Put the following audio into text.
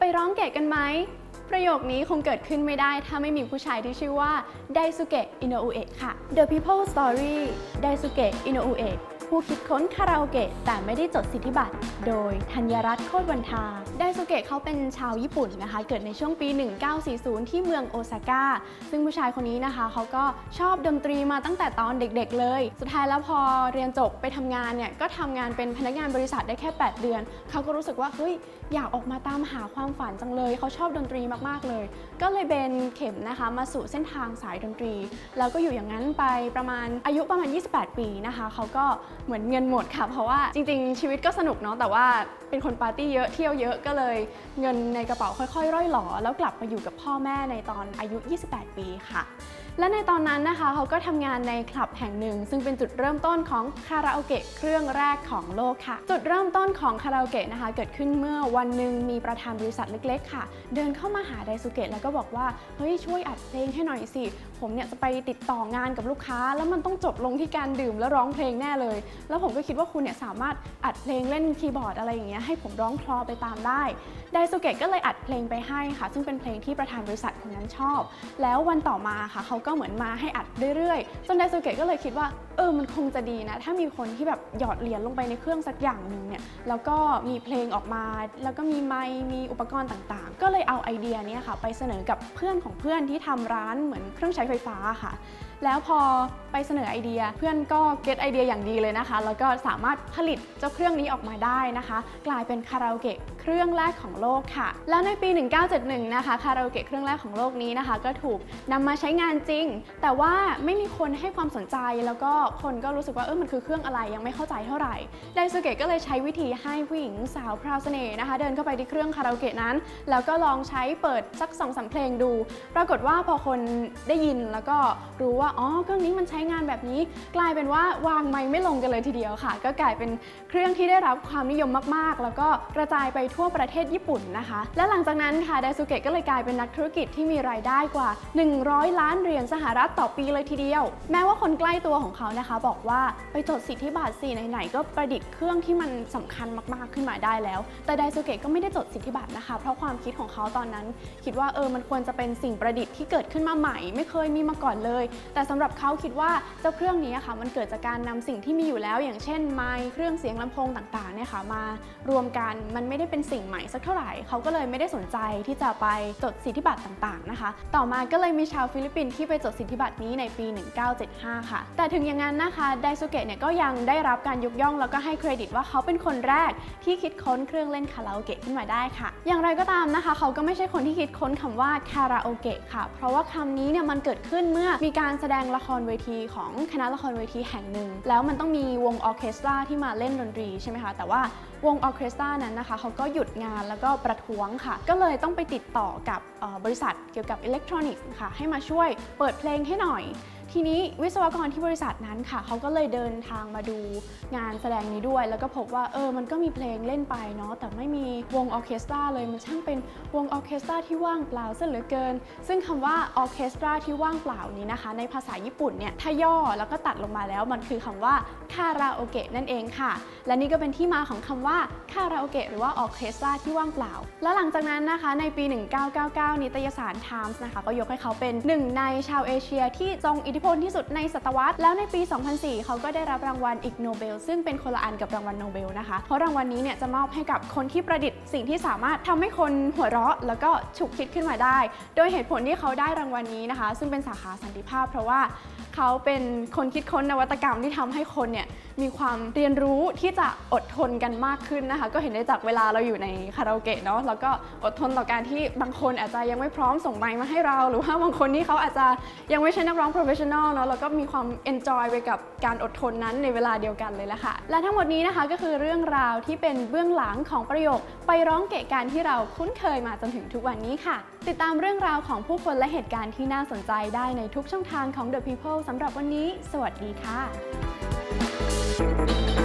ไปร้องเกะกันไหม ประโยคนี้คงเกิดขึ้นไม่ได้ถ้าไม่มีผู้ชายที่ชื่อว่าไดซุเกะอินโนอุเอะค่ะ The People Story ไดซุเกะอินโนอุเอะ ผู้คิดค้นคาราโอเกะแต่ไม่ได้จดสิทธิบัตร โดยธัญรัตน์โคตรวันทา ไดซุเกะเขาเป็นชาวญี่ปุ่นนะคะ เกิดในช่วงปี 1940 ที่เมืองโอซาก้า ซึ่งผู้ชายคนนี้นะคะเขาก็ชอบดนตรีมาตั้งแต่ตอนเด็กๆเลย สุดท้ายแล้วพอเรียนจบไปทำงานเนี่ย ก็ทำงานเป็นพนักงานบริษัทได้แค่ 8 เดือน เขาก็รู้สึกว่าเฮ้ยอยากออกมาตามหาความฝันจังเลย เขาชอบดนตรีมากๆเลย ก็เลยเบนเข็มนะคะมาสู่เส้นทางสายดนตรี แล้วก็อยู่อย่างนั้นไปประมาณอายุประมาณ 28 ปีนะคะเขาก็เหมือนเงินหมดค่ะ เพราะว่าจริงๆ ชีวิตก็สนุกเนาะแต่ว่าเป็นคนปาร์ตี้เยอะเที่ยวเยอะก็เลย เงินในกระเป๋าค่อยๆ ร่อยหลอแล้วกลับมาอยู่กับพ่อแม่ในตอนอายุ 28 ปีค่ะ และในตอนนั้นนะคะเขาก็ทำงานในคลับแห่งหนึ่ง ซึ่งเป็นจุดเริ่มต้นของคาราโอเกะเครื่องแรกของโลกค่ะ จุดเริ่มต้นของคาราโอเกะนะคะ เกิดขึ้นเมื่อวันหนึ่งมีประธานบริษัทเล็กๆ ค่ะ เดินเข้ามาหาไดซุเกะแล้วก็บอกว่า เฮ้ยช่วยอัดเพลงให้หน่อยสิ ผมเนี่ยจะไปติดต่องานกับลูกค้า แล้วมันต้องจบลงที่การดื่มแล้วร้องเพลงแน่เลย แล้วผมก็คิดว่าคุณเนี่ยสามารถอัดเพลงเล่นคีย์บอร์ดอะไรอย่างเงี้ยให้ผมร้องคลอไปตามได้ไดซุเกะก็เลยอัดเพลงไปให้ค่ะ ซึ่งเป็นเพลงที่ประธานบริษัทคนนั้นชอบ แล้ววันต่อมาค่ะเขาก็เหมือนมาให้อัดเรื่อยๆ จนไดโซเกะก็เลยคิดว่า ออมันคงจะดีนะ ถ้ามีคนที่แบบหยอดเหรียญลงไปในเครื่องสักอย่างหนึ่งเนี่ยแล้วก็มีเพลงออกมา แล้วก็มีไมค์มีอุปกรณ์ต่างๆ ก็เลยเอาไอเดียนี้ค่ะ ไปเสนอกับเพื่อนของเพื่อนที่ทำร้านเหมือนเครื่องใช้ไฟฟ้าค่ะ แล้วพอไปเสนอไอเดียเพื่อนก็เก็ตไอเดียอย่างดีเลยนะคะ แล้วก็สามารถผลิตเจ้าเครื่องนี้ออกมาได้นะคะ กลายเป็นคาราโอเกะเครื่องแรกของโลกค่ะ แล้วในปี 1971 นะคะคาราโอเกะเครื่องแรกของโลกนี้นะคะ ก็ถูกนำมาใช้งานจริง แต่ว่าไม่มีคนให้ความสนใจแล้วก็คนก็รู้สึกว่าเออมันคือเครื่องอะไรยังไม่เข้าใจเท่าไหร่ไดซูเกะก็เลยใช้วิธีให้ผู้หญิงสาวพราวเสน่ห์นะคะ เดินเข้าไปที่เครื่องคาราโอเกะนั้น แล้วก็ลองใช้เปิดสักสองสามเพลงดู ปรากฏว่าพอคนได้ยินแล้วก็รู้ว่าอ๋อเครื่องนี้มันใช้งานแบบนี้ กลายเป็นว่าวางไม้ไม่ลงกันเลยทีเดียวค่ะ ก็กลายเป็นเครื่องที่ได้รับความนิยมมากๆ แล้วก็กระจายไปทั่วประเทศญี่ปุ่นนะคะ และหลังจากนั้นค่ะไดซูเกะก็เลยกลายเป็นนักธุรกิจที่มีรายได้กว่า 100 ล้านเหรียญสหรัฐต่อปีเลยทีเดียว แม้ว่าคนใกล้ตัวของเขานะคะ บอกว่าไปจดสิทธิบัตรสิไหนๆก็ประดิษฐ์เครื่องที่มันสำคัญมากๆขึ้นมาได้แล้ว แต่ไดซูเกะก็ไม่ได้จดสิทธิบัตรนะคะ เพราะความคิดของเขาตอนนั้น คิดว่าเออมันควรจะเป็นสิ่งประดิษฐ์ที่เกิดขึ้นมาใหม่ ไม่เคยมีมาก่อนเลย แต่สำหรับเขาคิดว่าเจ้าเครื่องนี้อะค่ะมันเกิดจากการนำสิ่งที่มีอยู่แล้ว อย่างเช่นไมค์เครื่องเสียงลำโพงต่างๆเนี่ยค่ะมารวมกันมันไม่ได้เป็นสิ่งใหม่สักเท่าไหร่เขาก็เลยไม่ได้สนใจที่จะไปจดสิทธิบัตรต่างๆนะคะ ต่อมาก็เลยมีชาวฟิลิปปินส์ที่ไปจดสิทธิบัตรนี้ในปี 1975 ค่ะ แต่ถึงอย่างนั้นนะคะไดซูเกะเนี่ยก็ยังได้รับการยกย่อง แล้วก็ให้เครดิตว่าเขาเป็นคนแรกที่คิดค้นเครื่องเล่นคาราโอเกะขึ้นมาได้ค่ะ อย่างไรก็ตามนะคะ เขาก็ไม่ใช่คนที่คิดค้นคำว่าคาราโอเกะค่ะ เพราะว่าคำนี้เนี่ยมันเกิดขึ้นเมื่อมีการแสดงละครเวทีของคณะละครเวทีแห่งหนึ่ง แล้วมันต้องมีวงออเคสตราที่มาเล่นดนตรีใช่ไหมคะ แต่ว่าวงออเคสตรานั้นนะคะ เขาก็หยุดงานแล้วก็ประท้วงค่ะ ก็เลยต้องไปติดต่อกับบริษัทเกี่ยวกับอิเล็กทรอนิกส์ค่ะให้มาช่วยเปิดเพลงให้หน่อย ทีนี้วิศวกรที่บริษัทนั้นค่ะเขาก็เลยเดินทางมาดูงานแสดงนี้ด้วย แล้วก็พบว่าเออมันก็มีเพลงเล่นไปเนาะแต่ไม่มีวงออเคสตราเลยมันช่างเป็นวงออเคสตราที่ว่างเปล่าซะเหลือเกิน ซึ่งคำว่าออเคสตราที่ว่างเปล่านี้นะคะ ในภาษาญี่ปุ่นเนี่ยถ้าย่อแล้วก็ตัดลงมาแล้วมันคือคำว่าคาราโอเกะนั่นเองค่ะ และนี่ก็เป็นที่มาของคำว่าคาราโอเกะหรือว่าออเคสตราที่ว่างเปล่า และหลังจากนั้นนะคะในปี 1999 นิตยสาร Times นะคะก็ยกให้เขาเป็นหนึ่งในชาวเอเชียที่ทรงอิทธิพลที่สุดในศตวรรษ แล้วในปี 2004 เขาก็ได้รับรางวัลอีกโนเบล ซึ่งเป็นคนละอันกับรางวัลโนเบลนะคะ เพราะรางวัลนี้เนี่ยจะมอบให้กับคนที่ประดิษฐ์สิ่งที่สามารถทำให้คนหัวเราะ แล้วก็ฉุกคิดขึ้นมาได้ โดยเหตุผลที่เขาได้รางวัลนี้นะคะ ซึ่งเป็นสาขาสันติภาพ เพราะว่าเขาเป็นคนคิดค้นนวัตกรรมที่ทำให้คนเนี่ย มีความเรียนรู้ที่จะอดทนกันมากขึ้นนะคะ ก็เห็นได้จากเวลาเราอยู่ในคาราโอเกะเนาะแล้วก็อดทนต่อการที่บางคนอาจจะยังไม่พร้อมส่งไมค์มาให้เรา หรือว่าบางคนที่เขาอาจจะยังไม่ใช่นักร้องโปรเฟชชั่นอลเนาะแล้วก็มีความเอนจอยไปกับการอดทนนั้นในเวลาเดียวกันเลยละค่ะ และทั้งหมดนี้นะคะก็คือเรื่องราวที่เป็นเบื้องหลังของประโยค ไปร้องเกะการที่เราคุ้นเคยมาจนถึงทุกวันนี้ค่ะ ติดตามเรื่องราวของผู้คนและเหตุการณ์ที่น่าสนใจได้ในทุกช่องทางของ The People สำหรับวันนี้ สวัสดีค่ะ thank you